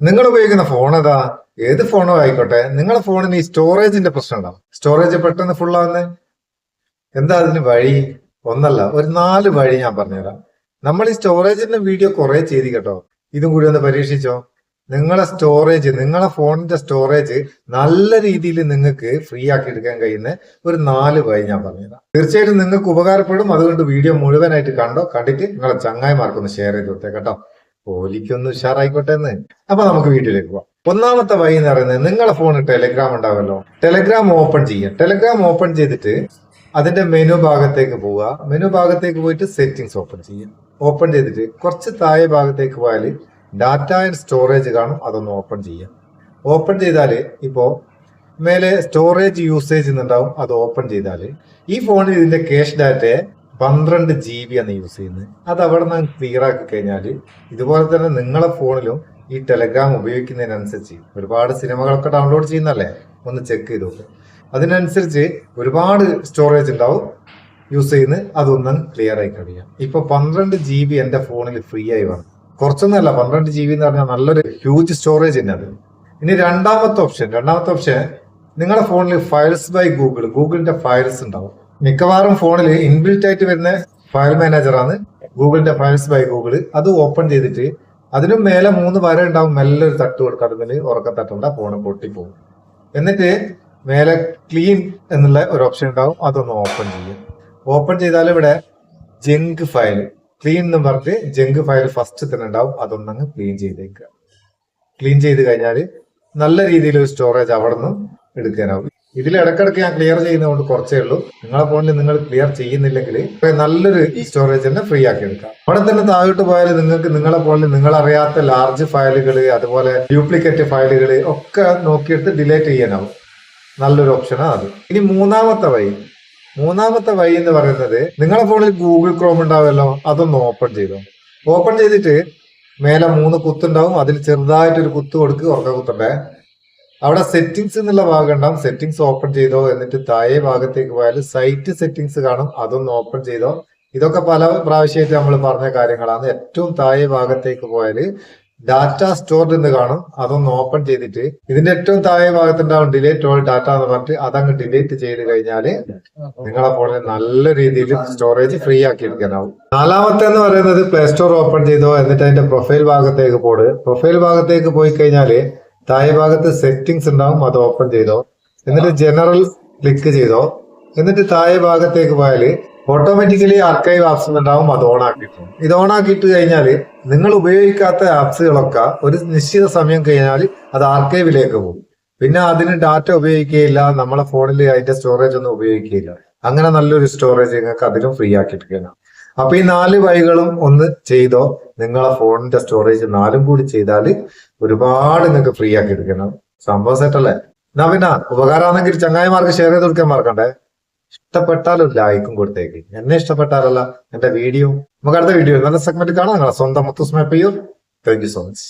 നിങ്ങൾ ഉപയോഗിക്കുന്ന ഫോൺ ഏതാ? ഏത് ഫോണോ ആയിക്കോട്ടെ. നിങ്ങളുടെ ഫോണിന് ഈ സ്റ്റോറേജിന്റെ പ്രശ്നം ഉണ്ടാവും സ്റ്റോറേജ് പെട്ടെന്ന് ഫുൾ ആവുന്നത് എന്താ അതിന് വഴി? ഒന്നല്ല ഒരു നാല് വഴി ഞാൻ പറഞ്ഞുതരാം. നമ്മൾ ഈ സ്റ്റോറേജിന്റെ വീഡിയോ കുറെ ചെയ്ത് കേട്ടോ. ഇതും കൂടി ഒന്ന് പരീക്ഷിച്ചോ. നിങ്ങളെ സ്റ്റോറേജ് നിങ്ങളെ ഫോണിന്റെ സ്റ്റോറേജ് നല്ല രീതിയിൽ നിങ്ങൾക്ക് ഫ്രീ ആക്കി എടുക്കാൻ കഴിയുന്ന ഒരു നാല് വഴി ഞാൻ പറഞ്ഞുതരാം. തീർച്ചയായിട്ടും നിങ്ങൾക്ക് ഉപകാരപ്പെടും. അതുകൊണ്ട് വീഡിയോ മുഴുവനായിട്ട് കണ്ടോ കണ്ടിട്ട് നിങ്ങളെ ചങ്ങായിമാർക്കൊന്ന് ഷെയർ ചെയ്ത് കൊടുത്തേ കേട്ടോ ഓലിക്കൊന്ന് ഉഷാറായിക്കോട്ടെ എന്ന് അപ്പൊ നമുക്ക് വീട്ടിലേക്ക് പോവാം. ഒന്നാമത്തെ വഴി എന്ന് പറയുന്നത് നിങ്ങളെ ഫോണിൽ ടെലഗ്രാം ഉണ്ടാവല്ലോ. ടെലഗ്രാം ഓപ്പൺ ചെയ്യുക ടെലഗ്രാം ഓപ്പൺ ചെയ്തിട്ട് അതിന്റെ മെനു ഭാഗത്തേക്ക് പോവുക. മെനു ഭാഗത്തേക്ക് പോയിട്ട് സെറ്റിംഗ്സ് ഓപ്പൺ ചെയ്യുക ഓപ്പൺ ചെയ്തിട്ട് കുറച്ച് താഴെ ഭാഗത്തേക്ക് പോയാൽ ഡാറ്റ ആൻഡ് സ്റ്റോറേജ് കാണും. അതൊന്ന് ഓപ്പൺ ചെയ്യുക ഓപ്പൺ ചെയ്താൽ ഇപ്പോ മേലെ സ്റ്റോറേജ് യൂസേജ് എന്നുണ്ടാവും. അത് ഓപ്പൺ ചെയ്താൽ ഈ ഫോണിൽ ഇതിന്റെ ക്യാഷ് ഡാറ്റയെ പന്ത്രണ്ട് ജി ബി ആണ് യൂസ് ചെയ്യുന്നത്. അത് അവിടെ നിന്ന് ക്ലിയർ ആക്കി കഴിഞ്ഞാൽ ഇതുപോലെ തന്നെ നിങ്ങളെ ഫോണിലും ഈ ടെലഗ്രാം ഉപയോഗിക്കുന്നതിനനുസരിച്ച് ഒരുപാട് സിനിമകളൊക്കെ ഡൗൺലോഡ് ചെയ്യുന്നല്ലേ ഒന്ന് ചെക്ക് ചെയ്ത് നോക്കുക അതിനനുസരിച്ച് ഒരുപാട് സ്റ്റോറേജ് ഉണ്ടാവും യൂസ് ചെയ്യുന്നത്. അതൊന്നും ക്ലിയർ ആയി കഴിയാം. ഇപ്പൊ പന്ത്രണ്ട് ജി ബി എന്റെ ഫോണിൽ ഫ്രീ ആയി വന്നു. കുറച്ചൊന്നുമല്ല പന്ത്രണ്ട് ജി ബി എന്ന് പറഞ്ഞാൽ നല്ലൊരു ഹ്യൂജ് സ്റ്റോറേജ് തന്നെ അത്. ഇനി രണ്ടാമത്തെ ഓപ്ഷൻ രണ്ടാമത്തെ ഓപ്ഷൻ നിങ്ങളുടെ ഫോണിൽ ഫയൽസ് ബൈ ഗൂഗിൾ ഗൂഗിളിന്റെ ഫയൽസ് ഉണ്ടാവും. മിക്കവാറും ഫോണിൽ ഇൻബിൽറ്റ് ആയിട്ട് വരുന്ന ഫയൽ മാനേജറാണ് ഗൂഗിളിന്റെ ഫയൽസ് ബൈ ഗൂഗിൾ അത് ഓപ്പൺ ചെയ്തിട്ട് അതിനും മേലെ മൂന്ന് വര ഉണ്ടാവും. നല്ലൊരു തട്ട് കൊടുക്കുക അതിൽ ഉറക്കം ഫോൺ ഫോണ് പൊട്ടിപ്പോകും എന്നിട്ട് മേലെ ക്ലീൻ എന്നുള്ള ഒരു ഓപ്ഷൻ ഉണ്ടാവും. അതൊന്ന് ഓപ്പൺ ചെയ്യും. ഓപ്പൺ ചെയ്താൽ ഇവിടെ ജങ്ക് ഫയൽ ക്ലീൻ എന്ന് പറഞ്ഞ് ജങ്ക് ഫയൽ ഫസ്റ്റ് തന്നെ ഉണ്ടാവും. അതൊന്നങ്ങ് ക്ലീൻ ചെയ്തേക്കുക. ക്ലീൻ ചെയ്ത് കഴിഞ്ഞാൽ നല്ല രീതിയിൽ ഒരു സ്റ്റോറേജ് അവിടെ നിന്നും എടുക്കാനാവും. ഇതിൽ ഇടക്കിടക്ക് ഞാൻ ക്ലിയർ ചെയ്യുന്നതുകൊണ്ട് കുറച്ചേ ഉള്ളൂ. നിങ്ങളെ ഫോണിൽ നിങ്ങൾ ക്ലിയർ ചെയ്യുന്നില്ലെങ്കിൽ നല്ലൊരു സ്റ്റോറേജ് തന്നെ ഫ്രീ ആക്കി എടുക്കാം. അവിടെ തന്നെ താഴോട്ട് പോയാൽ നിങ്ങൾക്ക് നിങ്ങളെ ഫോണിൽ നിങ്ങൾ അറിയാത്ത ലാർജ് ഫയലുകൾ അതുപോലെ ഡ്യൂപ്ലിക്കേറ്റ് ഫയലുകൾ ഒക്കെ നോക്കിയിട്ട് ഡിലേറ്റ് ചെയ്യാനാവും. നല്ലൊരു ഓപ്ഷനാണ് അത്. ഇനി മൂന്നാമത്തെ വഴി. മൂന്നാമത്തെ വഴി എന്ന് പറയുന്നത് നിങ്ങളെ ഫോണിൽ ഗൂഗിൾ ക്രോം ഉണ്ടാവുമല്ലോ അതൊന്ന് ഓപ്പൺ ചെയ്തോ. ഓപ്പൺ ചെയ്തിട്ട് മേലെ മൂന്ന് കുത്തുണ്ടാവും അതിൽ ചെറുതായിട്ടൊരു കുത്ത് കൊടുക്കുക ഉറക്ക കുത്തണ്ടേ. അവിടെ സെറ്റിംഗ്സ് എന്നുള്ള ഭാഗം ഉണ്ടാവും. സെറ്റിംഗ്സ് ഓപ്പൺ ചെയ്തോ എന്നിട്ട് താഴെ ഭാഗത്തേക്ക് പോയാൽ സൈറ്റ് സെറ്റിംഗ്സ് കാണും. അതൊന്ന് ഓപ്പൺ ചെയ്തോ. ഇതൊക്കെ പല പ്രാവശ്യമായിട്ട് നമ്മൾ പറഞ്ഞ കാര്യങ്ങളാണ്. ഏറ്റവും താഴെ ഭാഗത്തേക്ക് പോയാൽ ഡാറ്റ സ്റ്റോർഡ് എന്ന് കാണും. അതൊന്ന് ഓപ്പൺ ചെയ്തിട്ട് ഇതിന്റെ ഏറ്റവും താഴെ ഭാഗത്തുണ്ടാവും ഡിലേറ്റ് ഓൾ ഡാറ്റ എന്ന് പറഞ്ഞിട്ട് അതങ്ങ് ഡിലീറ്റ് ചെയ്ത് കഴിഞ്ഞാൽ നിങ്ങളെ ഫോണിൽ നല്ല രീതിയിൽ സ്റ്റോറേജ് ഫ്രീ ആക്കി എടുക്കാനാവും. നാലാമത്തെ എന്ന് പറയുന്നത് പ്ലേ സ്റ്റോർ ഓപ്പൺ ചെയ്തോ എന്നിട്ട് അതിന്റെ പ്രൊഫൈൽ ഭാഗത്തേക്ക് പോട്. പ്രൊഫൈൽ ഭാഗത്തേക്ക് പോയി കഴിഞ്ഞാൽ താഴെ ഭാഗത്ത് സെറ്റിങ്സ് ഉണ്ടാവും അത് ഓപ്പൺ ചെയ്തോ. എന്നിട്ട് ജനറൽ ക്ലിക്ക് ചെയ്തോ. എന്നിട്ട് താഴെ ഭാഗത്തേക്ക് പോയാൽ ഓട്ടോമാറ്റിക്കലി ആർക്കൈവ് ആപ്സ് ഉണ്ടാവും അത് ഓൺ ആക്കിയിട്ടു ഇത് ഓൺ ആക്കിയിട്ട് കഴിഞ്ഞാൽ നിങ്ങൾ ഉപയോഗിക്കാത്ത ആപ്സുകളൊക്കെ ഒരു നിശ്ചിത സമയം കഴിഞ്ഞാൽ അത് ആർക്കൈവിലേക്ക് പോകും. പിന്നെ അതിന് ഡാറ്റ ഉപയോഗിക്കുകയില്ല നമ്മളെ ഫോണിൽ അതിന്റെ സ്റ്റോറേജ് ഒന്നും ഉപയോഗിക്കുകയില്ല. അങ്ങനെ നല്ലൊരു സ്റ്റോറേജ് നിങ്ങൾക്ക് അതിലും ഫ്രീ ആക്കിയിട്ട് ആക്കിയിട്ടിരിക്കണം അപ്പൊ ഈ നാല് വഴികളും ഒന്ന് ചെയ്തോ. നിങ്ങളെ ഫോണിന്റെ സ്റ്റോറേജ് നാലും കൂടി ചെയ്താൽ ഒരുപാട് നിങ്ങൾക്ക് ഫ്രീ ആക്കി എടുക്കണം. സംഭവം സെറ്റല്ലേ എന്നാ പിന്നെ ഉപകാരമാണെങ്കിൽ ചങ്ങായിമാർക്ക് ഷെയർ ചെയ്ത് കൊടുക്കാൻ മറക്കണ്ടേ? ഇഷ്ടപ്പെട്ടാലും ലൈക്കും കൊടുത്തേക്ക്. എന്നെ ഇഷ്ടപ്പെട്ടാലല്ല എന്റെ വീഡിയോ നമുക്ക് അടുത്ത വീഡിയോ നല്ല സെഗ്മെന്റ് കാണാം നിങ്ങളെ. സ്വന്തം മുത്തുസ്മ പെയ്യോ താങ്ക് യു സോ മച്ച്